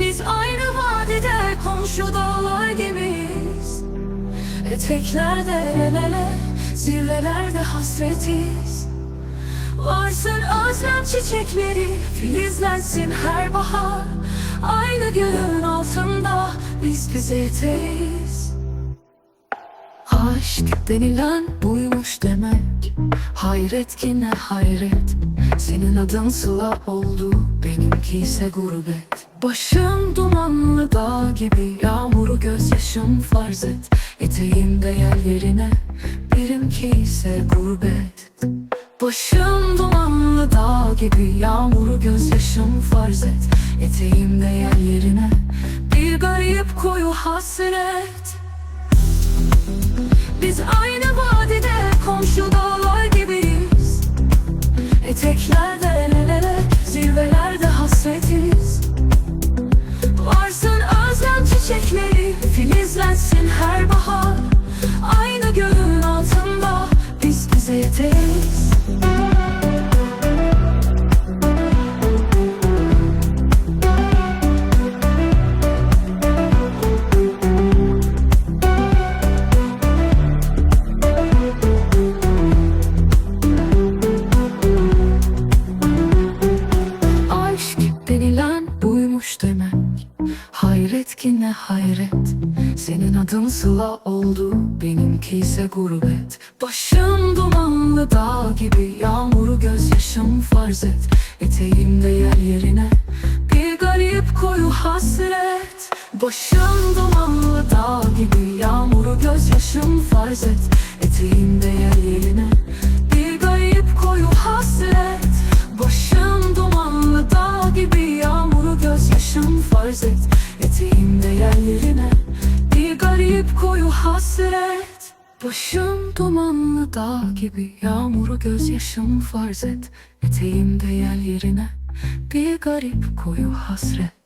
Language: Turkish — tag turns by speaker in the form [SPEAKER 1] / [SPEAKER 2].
[SPEAKER 1] Biz aynı vadide komşu dağlar gibiyiz. Eteklerde el ele, zirvelerde hasretiz. Varsın özlem çiçekleri, filizlensin her bahar. Aynı göğün altında biz bize yeteriz Aşk denilen buymuş demek. Hayret ki ne hayret Adın sıla oldu Benimki ise gurbet. Başım dumanlı dağ gibi Yağmuru gözyaşım farz et. Eteğimde yel Benimki ise gurbet. Başım dumanlı dağ gibi Yağmuru gözyaşım farz et. Eteğimde yel Bir garip koyu hasret. Biz aynı Hayret ki ne hayret. Senin adın sıla oldu Benimki ise gurbet. Başım dumanlı dağ gibi Yağmuru gözyaşım farz et. Eteğimde yer yerine Bir garip koyu hasret. Başım dumanlı dağ gibi Yağmuru gözyaşım farz et. Eteğimde yer yerine koyu hasret. Başım dumanlı dağ gibi Yağmuru gözyaşım farz et. Eteğimde yer yerine Bir garip koyu hasret